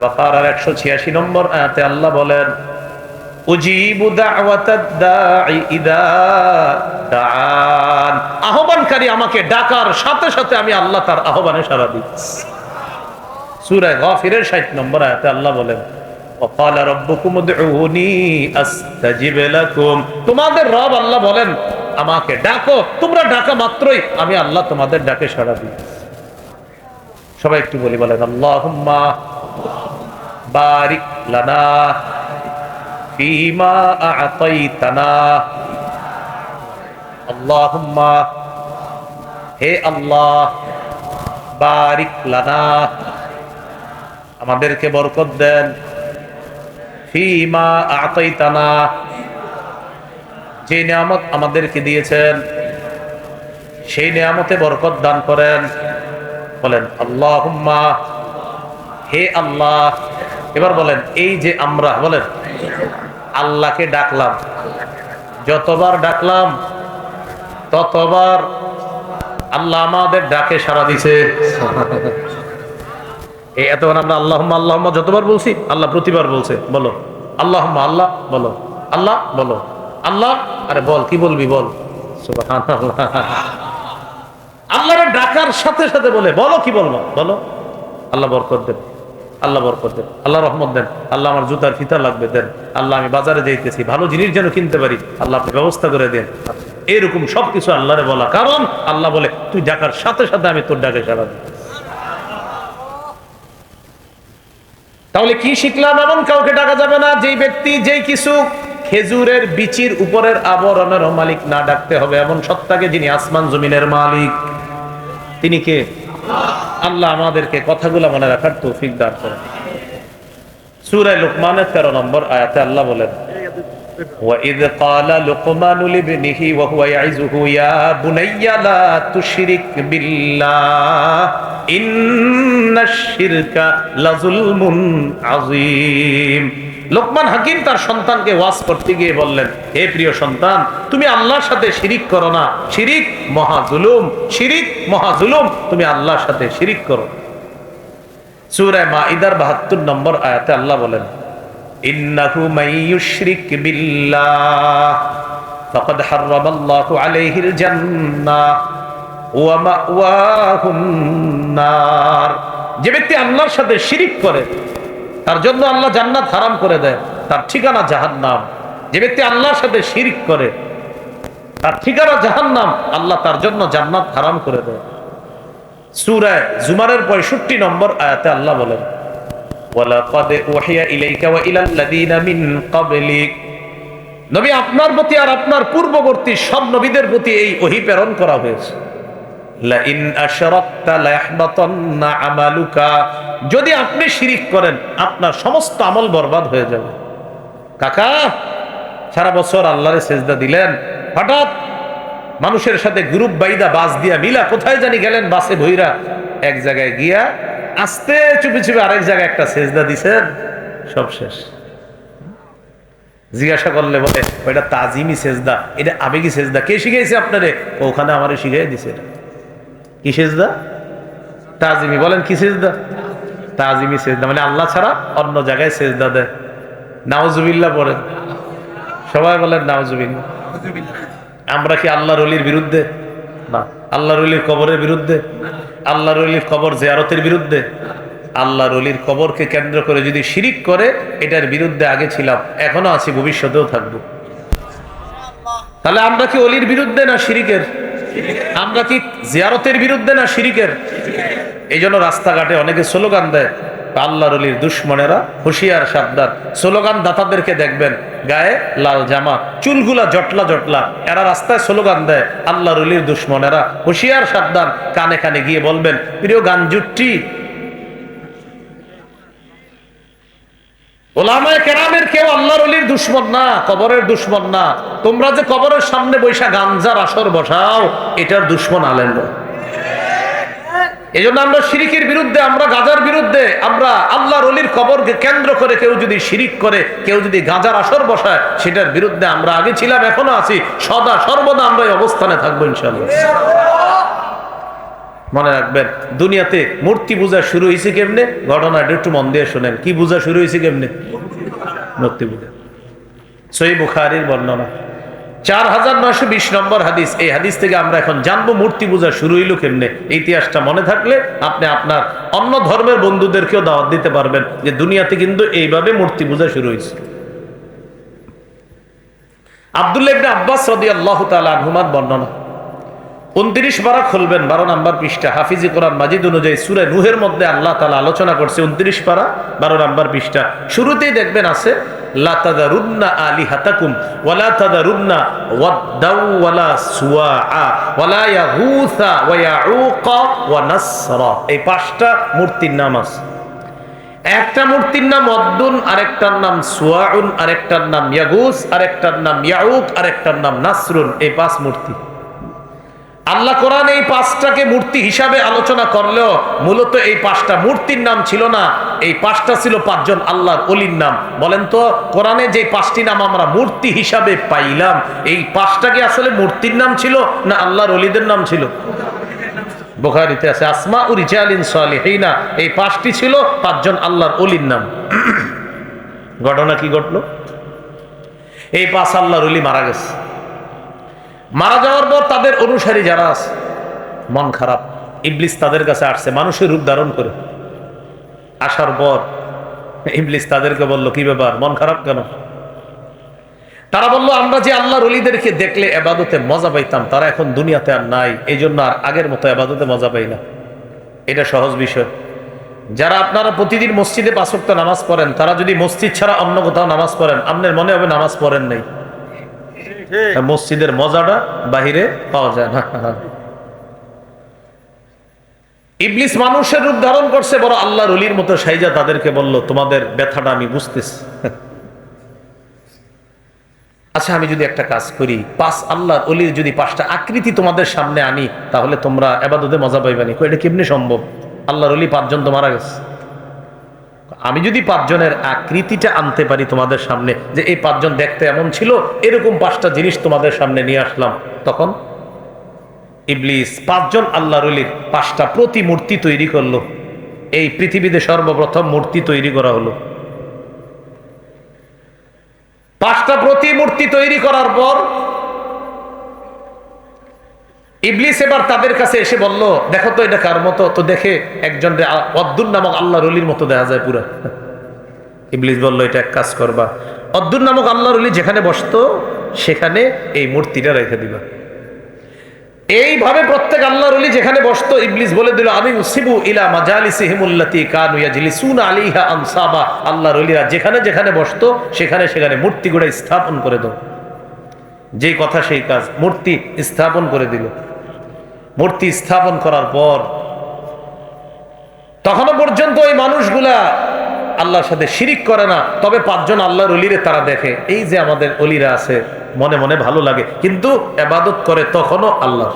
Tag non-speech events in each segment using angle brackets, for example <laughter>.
বাকারার একশো ছিয়াশি নম্বর আয়াতে আল্লাহ বলেন আহ্বানকারী আমাকে ডাকার সাথে সাথে আমি আল্লাহ তার আহ্বানে সারা দিচ্ছি। সুরায় ষাট নম্বর আয়াতে আল্লাহ বলেন তোমাদের রব আল্লাহ বলেন, আমাকে ডাকো, তোমরা ডাকা মাত্রই আমি আল্লাহ তোমাদের ডাকে সারা দিই সবাই একটু বলি বলেন আল্লাহ বারিক লানা, ফিমা আতাইতানা আল্লাহুম্মা, হে আল্লাহ, বারিক লানা। আমাদেরকে বরকত দেন। ফিমা আতাইতানা যে নিয়ামত আমাদেরকে দিয়েছেন, সেই নিয়ামতে বরকত দান করেন। বলেন, আল্লাহুম্মা, হে আল্লাহ এবার বলেন, এই যে আমরা, বলেন, আল্লাহকে ডাকলাম, যতবার ডাকলাম, ততবার আল্লাহ আমাদের ডাকে সাড়া দিছে। এই এতবার আমরা আল্লাহ আল্লাহ যতবার বলছি, আল্লাহ প্রতিবার বলছে, বলো আল্লাহ আল্লাহ, বলো আল্লাহ বলো, আল্লাহ, আরে বল, কি বলবি, বল। আল্লাহর ডাকার সাথে সাথে বলে, বলো কি বলব, বলো, আল্লাহ বরকত দেন। আল্লাহ বরকত দেন, আল্লাহ রহমত দেন, আল্লাহ আমার জুতার ফিতা লাগবে দেন, আল্লাহ আমি বাজারে যাইতেছি, ভালো জিনিস যেন কিনতে পারি, আল্লাহ আপনি ব্যবস্থা করে দেন। এরকম সবকিছু আল্লাহরে বলা, কারণ আল্লাহ বলে, তুই ডাকার সাথে সাথে আমি তোর ডাকে সারা দিই। তাহলে কি শিখলাম? এমন কাউকে ডাকা যাবে না, যেই ব্যক্তি যেই কিছু খেজুরের বিচির উপরের আবরণের মালিক না ডাকতে হবে, এমন সত্তাকে যিনি আসমান জমিনের মালিক। তিনি কে? আল্লাহ আমাদেরকে কথাগুলো মনে রাখার তৌফিক দান করেন সূরা লুকমানের 13 নম্বর আয়াতে আল্লাহ বলেন وَإِذْ قَالَ لُقْمَانُ لِابْنِهِ وَهُوَ يَعِظُهُ يَا بُنَيَّ لَا تُشْرِكْ بِاللَّهِ إِنَّ الشِّرْكَ لَظُلْمٌ عَظِيمٌ লোকমান হাকিম তার সন্তানকে ওয়াজ করতে গিয়ে বললেন, হে প্রিয় সন্তান, তুমি আল্লাহর সাথে শিরিক করো না। শিরিক মহা জুলুম শিরিক মহা জুলুম তুমি আল্লাহর সাথে শিরিক করো। সূরা মাইদার 72 নম্বর আয়াতে আল্লাহ বলেন, ইন্নাহু মাইয়ুশরিক বিল্লাহ, ফাকাদ হারামাল্লাহু আলাইহিল জান্নাহ ওয়া মাওয়াহুন নার। যে ব্যক্তি আল্লাহর সাথে শিরিক করে তার জন্য আল্লাহ জান্নাত হারাম করে দেয়। তার ঠিকানা জাহান্নাম। যে ব্যক্তি আল্লাহর সাথে শিরিক করে, তার ঠিকানা জাহান্নাম, আল্লাহ তার জন্য জান্নাত হারাম করে দেয়। সূরায় জুমারের 65 নম্বর আয়াতে আল্লাহ বলেন নবী আপনার প্রতি আর আপনার পূর্ববর্তী সব নবীদের প্রতি এই করা হয়েছে। আমালুকা। যদি আপনি শিরিক করেন, আপনার সমস্ত আমল বরবাদ হয়ে যাবে। কাকা, সারা বছর আল্লাহরে সেজদা দিলেন। হঠাৎ মানুষের সাথে গ্রুপ বাইদা বাস দিয়া মিলা কোথায় জানি গেলেন বাসে ভইরা এক জায়গায় গিয়া আস্তে চুপি চুপি আরেক জায়গায় একটা সেজদা দিছেন। সব শেষ। জিজ্ঞাসা করলে বলে, ওইটা তাজিমি সেজদা, এটা আবেগি সেজদা। কে শিখাইছে আপনারে? ওখানে আমারে শিখাই দিছে। কি সেজদা? তাজিমি, বলেন কি সেজদা? তাজিমি সেজদা মানে আল্লাহ ছাড়া অন্য জায়গায় সেজদা দেয়। নাওজুবিল্লাহ পড়েন। সবাই বলেন নাওজুবিল্লাহ আমরা কি আল্লাহ রলির বিরুদ্ধে? না। আল্লাহ রলির কবরের বিরুদ্ধে? আল্লাহ রলির কবর জিয়ারতের বিরুদ্ধে? আল্লাহ রলির কবরকে কেন্দ্র করে যদি শিরিক করে, এটার বিরুদ্ধে আগে ছিলাম, এখনও আছি, ভবিষ্যতেও থাকব। তাহলে আমরা কি অলির বিরুদ্ধে না শিরিকের? আমরা কি জিয়ারতের বিরুদ্ধে না শিরিকের? এই জন্য রাস্তাঘাটে অনেকে স্লোগান দেয় আল্লাহ রলির দুশ্মনেরা হুশিয়ার, সাবধান। স্লোগান দাতাদেরকে দেখবেন, গায়ে লাল জামা, চুলগুলা জটলা জটলা। এরা রাস্তায় স্লোগান দেয় আল্লাহ রলির দুশ্মনেরা হুশিয়ার, সাবধান। কানে কানে গিয়ে বলবেন, প্রিয় গান জুটটি ওলামায় কেরামের কেউ আল্লাহর অলির দুশ্মন না, কবরের দুশ্মন না। তোমরা যে কবরের সামনে বৈশা গাঞ্জার আসর বসাও, এটার দুশ্মন আলেন এই জন্য আমরা শিরিকের বিরুদ্ধে, আমরা গাজার বিরুদ্ধে, আমরা আল্লাহর অলির কবরকে কেন্দ্র করে কেউ যদি শিরিক করে, কেউ যদি গাজার আসর বসায়, সেটার বিরুদ্ধে আমরা আগে ছিলাম, এখনও আছি। সদা, সর্বদা আমরা এই অবস্থানে থাকব ইনশাল্লাহ মনে রাখবেন, দুনিয়াতে মূর্তি পূজা শুরু হয়েছে কেমনে? ঘটনাটা একটু মন দিয়ে শোনেন, কি পূজা শুরু হয়েছে কেমনে? মূর্তি পূজা। সই বুখারির বর্ণনা। চার হাজার নয়শো বিশ নম্বর হাদিস। এই হাদিস থেকে আমরা এখন জানব, মূর্তি পূজা শুরু হইল কেমনে? ইতিহাসটা মনে থাকলে আপনি আপনার অন্য ধর্মের বন্ধুদেরকেও দাওয়াত দিতে পারবেন যে দুনিয়াতে কিন্তু এইভাবে মূর্তি পূজা শুরু হয়েছে। আব্দুল্লাহ ইবনে আব্বাস রাদিয়াল্লাহু তাআলা আনহুমার বর্ণনা। উনত্রিশ বারা খুলবেন, বারো নাম্বার পৃষ্ঠা। হাফিজি কোরআন মাজিদ অনুযায়ী সুরে নুহের মধ্যে আল্লাহ তালা আলোচনা করছে উনত্রিশ পারা বারো নাম্বার পৃষ্ঠা। শুরুতেই দেখবেন আছে পাঁচটা মূর্তির নাম একটা মূর্তির নাম অদ্দুন আরেকটার নাম সুয়াউন আরেকটার নাম ইয়াগুস, আরেকটার নাম ইয়াউক, আরেকটার নাম নাসরুন। এই পাঁচ মূর্তি। আল্লাহ কোরআন এই পাঁচটাকে মূর্তি হিসাবে আলোচনা করলেও মূলত এই পাঁচটা মূর্তির নাম ছিল না, এই পাঁচটা ছিল পাঁচজন আল্লাহর অলির নাম। বলেন তো, কোরআনে যে পাঁচটি নাম আমরা মূর্তি হিসাবে পাইলাম, এই পাঁচটাকে আসলে মূর্তির নাম ছিল না আল্লাহর অলিদের নাম ছিল? বোখারিতে আছে আসমা উ রিজালিন সালিহিনা এই পাঁচটি ছিল পাঁচজন আল্লাহর অলির নাম। ঘটনা কি ঘটলো? এই পাঁচ আল্লাহর অলি মারা গেছে। মারা যাওয়ার পর তাদের অনুসারী যারা আছে, মন খারাপ। ইবলিস তাদের কাছে আসছে, মানুষের রূপ ধারণ করে। আসার পর ইবলিস তাদেরকে বলল, কি ব্যাপার? মন খারাপ কেন? তারা বলল, আমরা যে আল্লাহর অলিদেরকে দেখলে এবাদতে মজা পাইতাম, তারা এখন দুনিয়াতে আর নাই। এই জন্য আর আগের মতো এবাদতে মজা পাই না। এটা সহজ বিষয়। যারা আপনারা প্রতিদিন মসজিদে পাঁচক্ত নামাজ পড়েন, তারা যদি মসজিদ ছাড়া অন্য কোথাও নামাজ পড়েন, আপনার মনে হবে নামাজ পড়েন নাই। মসজিদের মজাটা বাহিরে পাওয়া যায় না। ইবলিস মানুষের রূপ ধারণ করছে, বড় আল্লাহর অলির মতো সাইজা তাদেরকে বলল, তোমাদের ব্যথাটা আমি বুঝতেছি। আচ্ছা আমি যদি একটা কাজ করি, পাঁচ আল্লাহর অলির যদি পাঁচটা আকৃতি তোমাদের সামনে আনি, তাহলে তোমরা এবাদতে মজা পাইবানি। এটা কেমনি সম্ভব? আল্লাহর অলি পাঁচজন তো মারা গেছে। আমি যদি পাঁচজনের আকৃতিটা আনতে পারি তোমাদের সামনে, যে এই পাঁচজন দেখতে এমন ছিল, এরকম পাঁচটা জিনিস তোমাদের সামনে নিয়ে আসলাম, তখন ইবলিস পাঁচজন আল্লাহ রলির পাঁচটা প্রতিমূর্তি তৈরি করল। এই পৃথিবীতে সর্বপ্রথম মূর্তি তৈরি করা হলো। পাঁচটা প্রতিমূর্তি তৈরি করার পর ইবলিস এবার তাদের কাছে এসে বলল, দেখো তো এটা কার মতো? তো দেখে একজন অদ্দুর নামক আল্লাহ রলির মতো দেখা যায় পুরা। <laughs> ইবলিস বলল, এটা এক কাজ করবা। অদ্দুর নামক আল্লাহ রলি যেখানে বসতো, সেখানে এই মূর্তিটা রেখে দিবা। এইভাবে প্রত্যেক আল্লাহ রলি যেখানে বসতো, ইবলিস বলে দিল, আমি উসিবু ইলা মাজালিসিহিমুল্লাতি কানু ইয়াজলিসুনা আলাইহা আনসাবা। আল্লাহ রলিরা যেখানে যেখানে বসতো, সেখানে সেখানে মূর্তি গুলো স্থাপন করে দাও। যেই কথা সেই কাজ, মূর্তি স্থাপন করে দিল। মূর্তি স্থাপন করার পর তখনও পর্যন্ত ওই মানুষগুলা আল্লাহর সাথে শিরিক করে না। তবে পাঁচজন আল্লাহর অলিরে তারা দেখে, এই যে আমাদের অলিরা আছে, মনে মনে ভালো লাগে। কিন্তু এবাদত করে তখনও আল্লাহ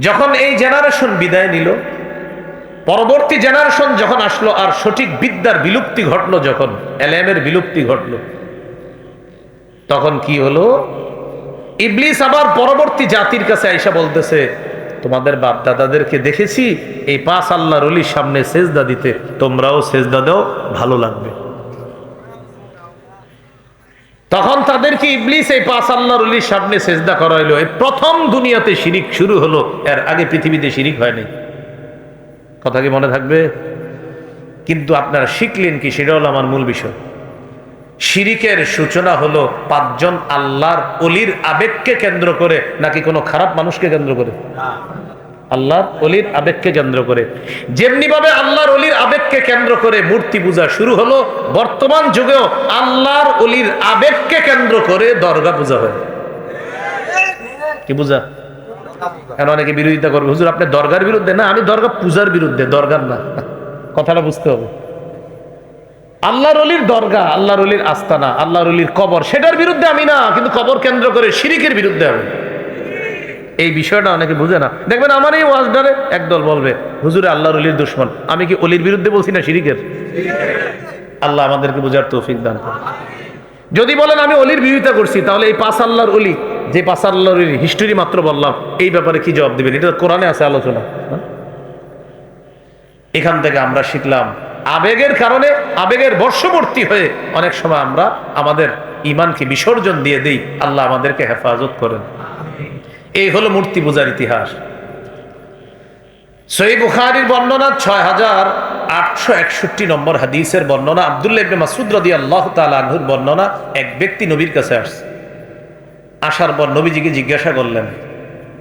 যখন এই জেনারেশন বিদায় নিল পরবর্তী জেনারেশন যখন আসলো আর সঠিক বিদ্যার বিলুপ্তি ঘটলো যখন এলএমের বিলুপ্তি ঘটলো, তখন কি হলো? ইবলিস আবার পরবর্তী জাতির কাছে আইসা বলতেছে, তোমাদের বাপ দাদাদেরকে দেখেছি, এই পাঁচ আল্লাহর অলির সামনে সেজদা দিতে, তোমরাও সেজদা দাও, ভালো লাগবে। তখন তাদেরকে ইবলিস এই পাঁচ আল্লাহর অলির সামনে সেজদা করাইলো। এই প্রথম দুনিয়াতে শিরিক শুরু হলো, এর আগে পৃথিবীতে শিরিক হয়নি। কথা কি মনে থাকবে? কিন্তু আপনারা শিখলেন কি? সেটা হলো আমার মূল বিষয়। শিরিকের সূচনা হলো পাঁচজন আল্লাহর অলির আবেগকে কেন্দ্র করে, নাকি কোনো খারাপ মানুষকে কেন্দ্র করে? আল্লাহর অলির আবেগকে কেন্দ্র করে। যেমনি ভাবে আল্লাহর অলির আবেগকে কেন্দ্র করে মূর্তি পূজা শুরু হলো, বর্তমান যুগেও আল্লাহর অলির আবেগকে কেন্দ্র করে দরগা পূজা হয়। কি পূজা? কেন অনেকে বিরোধিতা করবে? হুজুর, আপনি দরগার বিরুদ্ধে? না, আমি দরগা পূজার বিরুদ্ধে, দরগার না। কথাটা বুঝতে হবে। আল্লাহর অলির দরগা, আল্লাহর অলির আস্তানা, আল্লাহর অলির কবর, সেটার বিরুদ্ধে আমি না, কিন্তু কবর কেন্দ্র করে শিরিকের বিরুদ্ধে আমি। এই বিষয়টা অনেকে বুঝে না। দেখবেন আমার এই ওয়াজডারে একদল বলবে, হুজুরে, আল্লাহর অলির দুশ্মন। আমি কি অলির বিরুদ্ধে বলছি না শিরিকের? আল্লাহ আমাদেরকে বোঝার তৌফিক দান যদি বলেন আমি অলির বিরোধিতা করছি, তাহলে এই পাঁচ আল্লাহর অলি যে পাঁচ আল্লাহর হিস্টোরি মাত্র বললাম, এই ব্যাপারে কি জবাব দিবেন? এটা কোরআনে আছে আলোচনা? এখান থেকে আমরা শিখলাম, আবেগের কারণে আবেগের বর্ষবর্তী হয়ে অনেক সময় আমরা আমাদের ইমানকে বিসর্জন দিয়ে দেই। আল্লাহ আমাদেরকে হেফাজত করেন। এই হলো মূর্তি পূজার ইতিহাস। সই বুখারির বর্ণনা ছয় হাজার আটশো একষট্টি নম্বর হাদিসের বর্ণনা, আবদুল্লাহ মাসুদ রদি আল্লাহ তালুর বর্ণনা এক ব্যক্তি নবীর কাছে আসছে। আসার পর নবীজিকে জিজ্ঞাসা করলেন,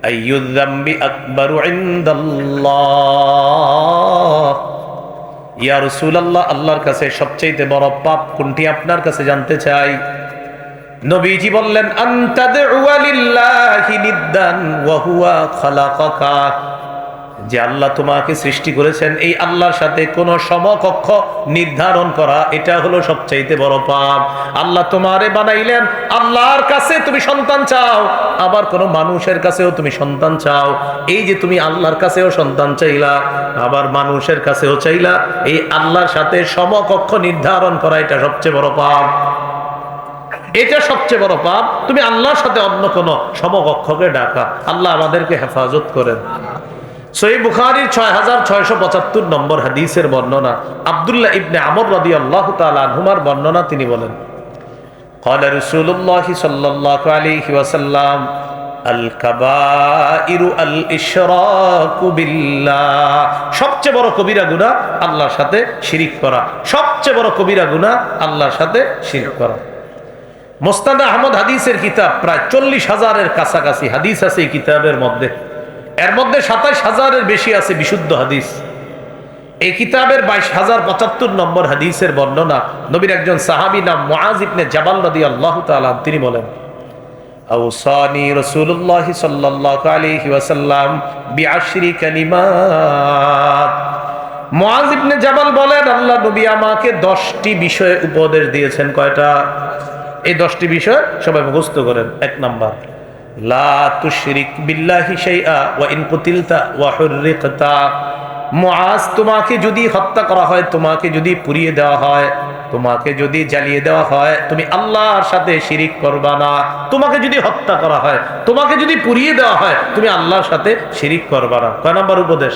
আইয়ুদ্দাম্বি আকবরু ইয়া রাসূলুল্লাহ, আল্লাহর কাছে সবচেয়ে বড় পাপ কোনটি আপনার কাছে জানতে চাই? নবীজি বললেন আন্তাদউয়া লিল্লাহি নিদ্দান, ওয়া যে আল্লাহ তোমাকে সৃষ্টি করেছেন, এই আল্লাহর সাথে কোনো সমকক্ষ নির্ধারণ করা, এটা হলো সবচাইতে বড় পাপ। আল্লাহ তোমারে বানাইলেন, আল্লাহর কাছে তুমি সন্তান চাও, আবার কোনো মানুষের কাছেও তুমি সন্তান চাও। এই যে তুমি আল্লাহর কাছেও সন্তান চাইলা, আবার মানুষের কাছেও চাইলা, এই আল্লাহর সাথে সমকক্ষ নির্ধারণ করা, এটা সবচেয়ে বড় পাপ। এটা সবচেয়ে বড় পাপ, তুমি আল্লাহর সাথে অন্য কোনো সমকক্ষকে ডাকা, আল্লাহ আমাদেরকে হেফাজত করেন। সই বুখারির ছয় হাজার ছয়শো পঁচাত্তর নম্বর হাদিসের বর্ণনা আবদুল্লাহ ইবনে আমর রদি আল্লাহ তালুমার বর্ণনা তিনি বলেন قال رسول الله صلى الله عليه وسلم الكبائر الاشراك بالله সবচেয়ে বড় কবিরা গুনাহ আল্লাহর সাথে শিরিক করা সবচেয়ে বড় কবিরা গুনাহ আল্লাহর সাথে শিরিক করা মোস্তাদ আহমদ হাদিসের কিতাব প্রায় চল্লিশ হাজারের কাছাকাছি হাদিস আছে এই কিতাবের মধ্যে এর মধ্যে সাতাইশ হাজারের বেশি আছে বিশুদ্ধ হাদিস। এই কিতাবের বাইশ হাজার পঁচাত্তর নম্বর হাদিসের বর্ণনা নবীর একজন সাহাবি নাম মুআজ ইবনে জাবাল নদী আল্লাহ তাআলা তিনি বলেন, আউসানি রাসূলুল্লাহ সাল্লাল্লাহু আলাইহি ওয়াসাল্লাম বিআশরি কালিমাত। মুআজ ইবনে জাবাল বলেন, আল্লাহ নবী আমাকে 10টি বিষয়ে উপদেশ দিয়েছেন। কয়টা? এই 10টি বিষয় সবাই মুখস্থ করেন। এক নাম্বার তোমাকে যদি হত্যা করা হয়, তোমাকে যদি পুড়িয়ে দেওয়া হয়, তোমাকে যদি জ্বালিয়ে দেওয়া হয়, তুমি আল্লাহর সাথে শিরিক করবা না। তোমাকে যদি হত্যা করা হয়, তোমাকে যদি পুড়িয়ে দেওয়া হয়, তুমি আল্লাহর সাথে শিরিক করবা না। কয় নাম্বার উপদেশ?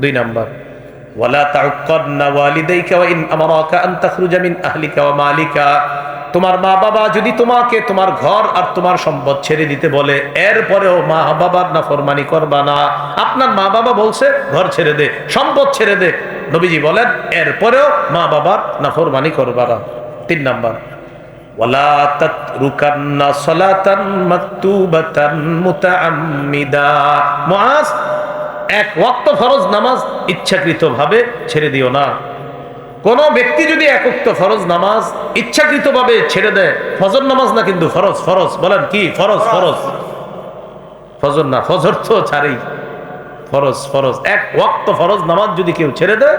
দুই নাম্বার। ওয়ালা তাউক্কাদনা ওয়ালিদাইকা ওয়া ইন আমারাকা আন তাখরুজা মিন আহলিকা ওয়া মালিকা। তোমার মা বাবা যদি তোমাকে তোমার ঘর আর তোমার সম্পদ ছেড়ে দিতে বলে, এরপরেও মা বাবার নাফরমানি করবা না। আপনার মা বাবা বলছে, ঘর ছেড়ে দে, সম্পদ ছেড়ে দে। নবীজি বলেন, এরপরেও মা বাবার নাফরমানি করবা না। তিন নাম্বার। এক ওয়াক্ত ফরজ নামাজ ইচ্ছাকৃতভাবে ছেড়ে দিও না। কোন ব্যক্তি যদি একক্ত ফরজ নামাজ ইচ্ছাকৃতভাবে ছেড়ে দেয়, ফজর নামাজ না কিন্তু ফরজ ফরজ, বলেন কি? ফরজ ফরজ। ফজর না, ফজর তো ছাড়েই। ফরজ ফরজ। এক ওয়াক্ত ফরজ নামাজ যদি কেউ ছেড়ে দেয়,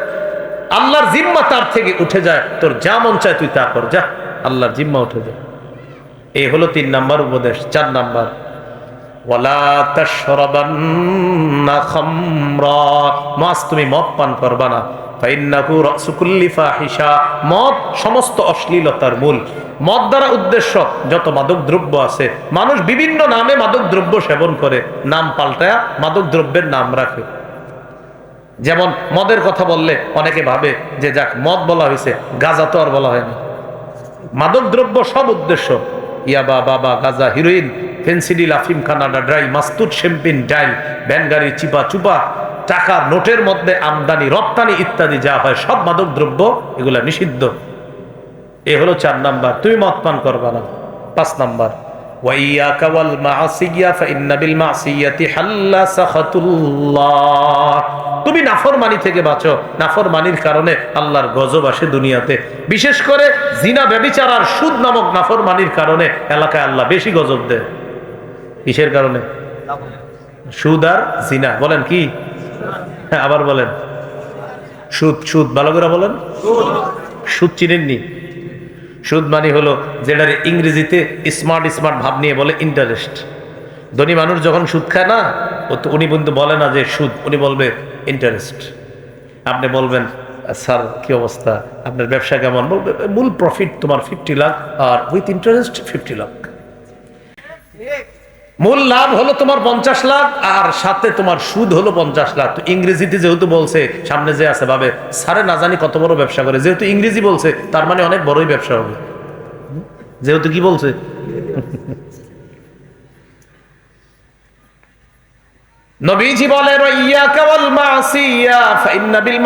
আল্লাহর জিম্মা তার থেকে উঠে যায়। তোর যা মন চায় তুই তা কর, যা। আল্লাহর জিম্মা উঠে যায়। এই হলো তিন নাম্বার উপদেশ, চার নাম্বার। তুমি মদ পান না। মদ সমস্ত অশ্লীলতার মূল। মদ দ্বারা উদ্দেশ্য, যত মাদক দ্রব্য আছে, মানুষ বিভিন্ন নামে মাদক দ্রব্য সেবন করে, নাম পাল্টায়া মাদক দ্রব্যের নাম রাখে। যেমন মদের কথা বললে অনেকে ভাবে যে যাক, মদ বলা হয়েছে গাজা তো আর বলা হয়নি মাদক দ্রব্য সব উদ্দেশ্য। ইয়াবা বাবা গাজা হিরোইন, ফেন্সিডিল আফিম কানাডা ড্রাই মাস্তুদ, শ্যাম্পিন, ডাইল ব্যানগাড়ি চিপা চুপা টাকার নোটের মধ্যে আমদানি, রপ্তানি ইত্যাদি যা হয়, সব মাদক দ্রব্য, এগুলা নিষিদ্ধ। এ হলো চার নাম্বার। তুমি মত পান করবা না। পাঁচ নাম্বার। وإياك والمعصية فإن بالمعصية حل سخط الله তুমি নাফরমানি থেকে বাঁচো নাফরমানির কারণে আল্লাহর গজব আসে দুনিয়াতে বিশেষ করে জিনা ব্যবিচার আর সুদ নামক নাফরমানির কারণে এলাকায় আল্লাহ বেশি গজব দেয় কিসের কারণে সুদ আর জিনা বলেন কি হ্যাঁ আবার বলেন সুদ সুদ ভালো করে বলেন সুদ চিনেননি সুদ মানি হলো যেটার ইংরেজিতে স্মার্ট স্মার্ট ভাব নিয়ে বলে ইন্টারেস্ট ধনী মানুষ যখন সুদ খায় না, ও তো উনি কিন্তু বলে না যে সুদ, উনি বলবে ইন্টারেস্ট আপনি বলবেন, স্যার, কি অবস্থা? আপনার ব্যবসা কেমন? বলবে, মূল প্রফিট তোমার ফিফটি লাখ আর উইথ ইন্টারেস্ট ফিফটি লাখ মূল লাভ হলো তোমার পঞ্চাশ লাখ, আর সাথে তোমার সুদ হলো পঞ্চাশ লাখ। ইংরেজিতে যেহেতু বলছে, সামনে যে আছে ভাবে সারে না জানি কত বড় ব্যবসা করে। যেহেতু ইংরেজি বলছে, তার মানে অনেক বড়ই ব্যবসা হবে। যেহেতু কি বলছে? নবীজি বলেন ইয়াকা ওয়াল মাসিয়া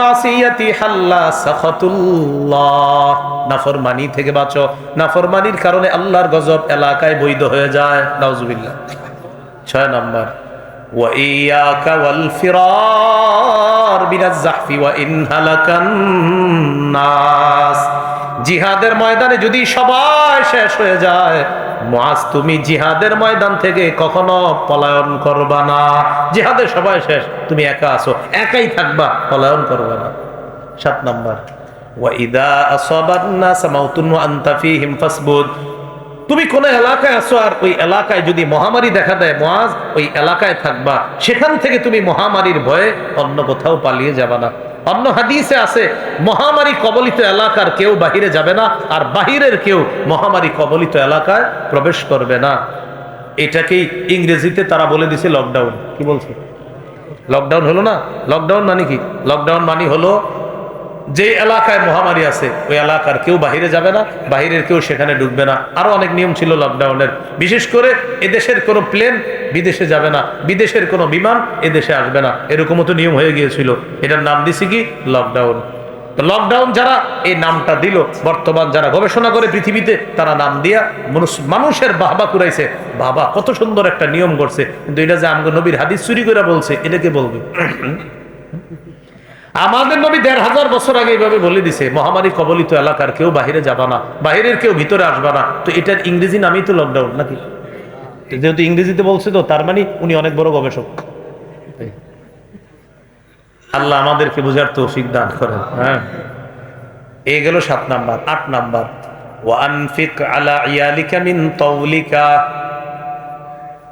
মাসিয়াতি হাল্লা সাখাতুল্লাহ। নাফরমানি থেকে বাঁচো। নাফরমানির কারণে আল্লাহর গজব এলাকায় বৈধ হয়ে যায়। নাউজুবিল্লাহ। ছয় নাম্বার, ওয়া ওয়াল ফিরার বিনাজ জাহফি ওয়া ইন হালাকান জিহাদের ময়দানে যদি সবাই শেষ হয়ে যায় মাস তুমি জিহাদের ময়দান থেকে কখনো পলায়ন করবা না। জিহাদের সবাই শেষ, তুমি একা আসো একাই থাকবা, পলায়ন করবা না। সাত নাম্বার ওয়াইদা আসাবান নাস মাউতুন ওয়া আনতা ফীহিম তুমি কোন এলাকায় আছো আর ওই এলাকায় যদি মহামারী দেখা দেয় মহাজ ওই এলাকায় থাকবা। সেখান থেকে তুমি মহামারীর ভয়ে অন্য কোথাও পালিয়ে যাবা না। অন্য হাদিসে আছে, মহামারী কবলিত এলাকার কেউ বাহিরে যাবে না আর বাহিরের কেউ মহামারী কবলিত এলাকায় প্রবেশ করবে না। এটাকেই ইংরেজিতে তারা বলে দিছে লকডাউন কি বলছে? লকডাউন হলো না? লকডাউন মানে কি? লকডাউন মানে হলো যে এলাকায় মহামারী আছে, ওই এলাকার কেউ বাহিরে যাবে না, বাহিরের কেউ সেখানে ঢুকবে না। আরও অনেক নিয়ম ছিল লকডাউনের বিশেষ করে এদেশের কোনো প্লেন বিদেশে যাবে না, বিদেশের কোনো বিমান এদেশে আসবে না। এরকমও তো নিয়ম হয়ে গিয়েছিল। এটার নাম দিছি কি? লকডাউন লকডাউন যারা এই নামটা দিল, বর্তমান যারা গবেষণা করে পৃথিবীতে, তারা নাম দিয়া মানুষ- মানুষের বাহবা কুড়াইছে। বাবা কত সুন্দর একটা নিয়ম করছে। কিন্তু এটা যে আমগো নবীর হাদিস চুরি করে বলছে এটাকে বলবে? আমাদের নবী দেড় হাজার বছর আগে এইভাবে বলে দিছে, মহামারী কবলিত এলাকার কেউ বাহিরে যাবা না, বাহিরের কেউ ভিতরে আসবা না। তো এটার ইংরেজি নামই তো লকডাউন নাকি? যেহেতু ইংরেজিতে বলছে তো, তার মানে উনি অনেক বড় গবেষক। আল্লাহ আমাদেরকে বুঝার তৌফিক দান করেন হ্যাঁ। এ গেল সাত নাম্বার, আট নাম্বার। ওয়ানফিক আলা ইয়ালিকা মিন তাওলিকা।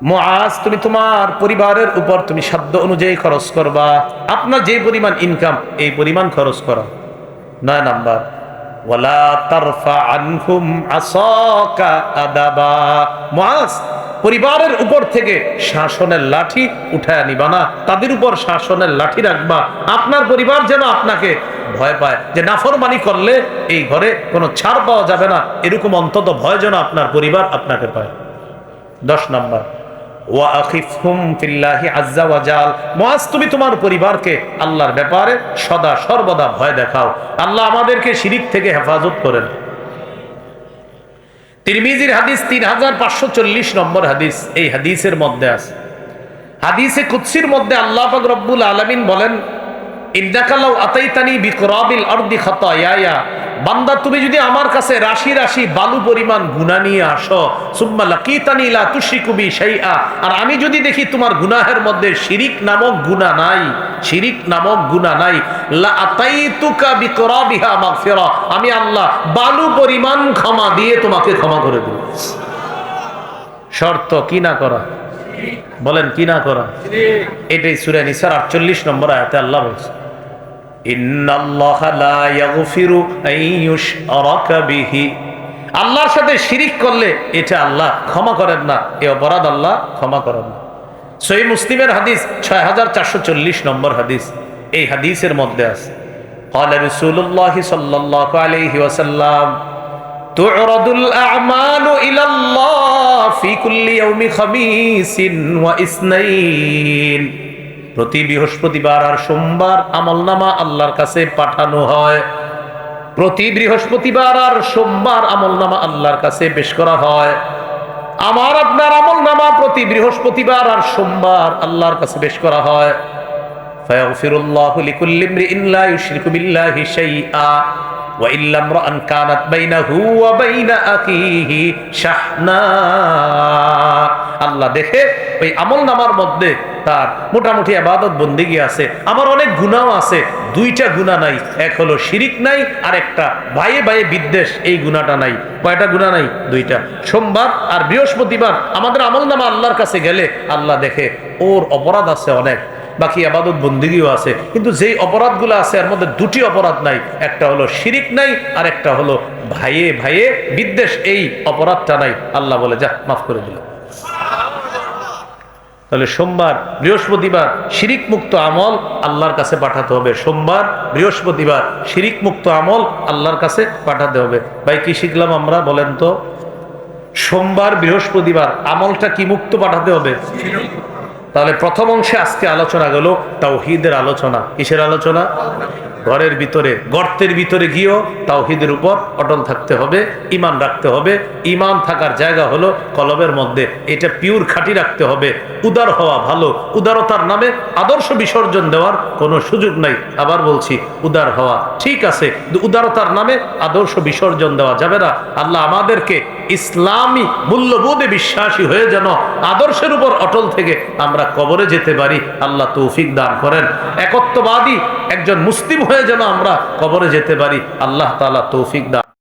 মুআজ, তুমি তোমার পরিবারের উপর তুমি শব্দ অনুযায়ী খরচ করবা। আপনার যে পরিমাণ ইনকাম এই পরিমাণ খরচ করা। নয় নাম্বার আদাবা। মুআজ, পরিবারের উপর থেকে শাসনের লাঠি উঠায় নিবা না। তাদের উপর শাসনের লাঠি রাখবা। আপনার পরিবার যেন আপনাকে ভয় পায়, যে নাফরমানি করলে এই ঘরে কোনো ছাড় পাওয়া যাবে না। এরকম অন্তত ভয় যেন আপনার পরিবার আপনাকে পায়। দশ নম্বর তুমি তোমার পরিবারকে আল্লাহর ব্যাপারে সদা সর্বদা ভয় দেখাও। আল্লাহ আমাদেরকে শিরিক থেকে হেফাজত করেন। তিরমিজির হাদিস তিন হাজার পাঁচশো চল্লিশ নম্বর হাদিস, এই হাদিসের মধ্যে আছে। হাদিসে কুৎসির মধ্যে আল্লাহ রব্বুল আলামিন বলেন ইন্দাকালাও আতাইতানি বিকরাবিল আরদি খাতায়ায়া। বান্দা তুমি যদি আমার কাছে রাশি রাশি বালু পরিমাণ গুনাহ নিয়ে আসো সুম্মা লাকিতানি লা তুশরিকু বি শাইআ। আর আমি যদি দেখি তোমার গুনাহের মধ্যে শিরিক নামক গুনাহ নাই শিরিক নামক গুনাহ নাই লা আতাইতুকা বিকরাবিহা মাগফিরা। আমি আল্লাহ বালু পরিমাণ ক্ষমা দিয়ে তোমাকে ক্ষমা করে দেব। শর্ত কি না করা? বলেন কি না করা? এটাই সুরে নিসার আটচল্লিশ নম্বর আয়াতে আল্লাহ বলছে। আল্লাহর সাথে শিরিক করলে এটা আল্লাহ ক্ষমা করেন না এই অপরাধ আল্লাহ ক্ষমা করেন না সহি মুসলিমের হাদিস ছয় হাজার চারশো চল্লিশ নম্বর হাদিস এই হাদিসের মধ্যে আছে قال رسول الله صلى الله عليه وسلم تعرض الأعمال إلى الله في كل يوم خميس واثنين প্রতি বৃহস্পতিবার আর সোমবার আমলনামা আল্লাহর কাছে পাঠানো হয়। প্রতি বৃহস্পতিবার আর সোমবার আমলনামা আল্লাহর কাছে পেশ করা হয়। আমার, আপনার আমল নামা প্রতি বৃহস্পতিবার আর সোমবার আল্লাহর কাছে পেশ করা হয়। ফায়াগফিরুল্লাহু লিকুল্লি ইমরিইন লা ইউশরিকু বিল্লাহি শাইআ। وإلا امرأ كانت بينه وبين أخيه شحناء আল্লাহ দেখে ওই আমল নামার মধ্যে তার মোটামুটি আবাদত বন্দিগি আছে আমার অনেক গুণাও আছে দুইটা গুণা নাই এক হলো শিরিক নাই আর একটা ভাইয়ে ভাইয়ে বিদ্বেষ এই গুণাটা নাই কয়টা গুণা নাই দুইটা সোমবার আর বৃহস্পতিবার আমাদের আমল নামা আল্লাহর কাছে গেলে আল্লাহ দেখে ওর অপরাধ আছে অনেক বাকি আবাদত বন্দিগিও আছে। কিন্তু যেই অপরাধগুলো আছে, এর মধ্যে দুটি অপরাধ নাই। একটা হলো শিরিক নাই, আর একটা হলো ভাইয়ে ভাইয়ে বিদ্বেষ, এই অপরাধটা নাই। আল্লাহ বলে, যা, মাফ করে দিল তাহলে সোমবার, বৃহস্পতিবার শিরিক মুক্ত আমল আল্লাহর কাছে পাঠাতে হবে। সোমবার, বৃহস্পতিবার শিরিক মুক্ত আমল আল্লাহর কাছে পাঠাতে হবে। ভাই, কি শিখলাম আমরা, বলেন তো? সোমবার, বৃহস্পতিবার আমলটা কি মুক্ত পাঠাতে হবে? তাহলে প্রথম অংশে আজকে আলোচনা গেল তাওহিদের আলোচনা। কিসের আলোচনা? ঘরের ভিতরে, গর্তের ভিতরে গিয়েও তাওহিদের উপর অটল থাকতে হবে ইমান রাখতে হবে। ইমান থাকার জায়গা হলো কলবের মধ্যে। এটা পিওর খাঁটি রাখতে হবে। উদার হওয়া ভালো। উদারতার নামে আদর্শ বিসর্জন দেওয়ার কোনো সুযোগ নাই। আবার বলছি, উদার হওয়া ঠিক আছে উদারতার নামে আদর্শ বিসর্জন দেওয়া যাবে না। আল্লাহ আমাদেরকে ইসলামী মূল্যবোধে বিশ্বাসী হয়ে যেন আদর্শের উপর অটল থেকে আমরা কবরে যেতে পারি। আল্লাহ তৌফিক দান করেন। একত্ববাদী একজন মুসলিম হয়ে যেন আমরা কবরে যেতে পারি আল্লাহ তালা তৌফিক দান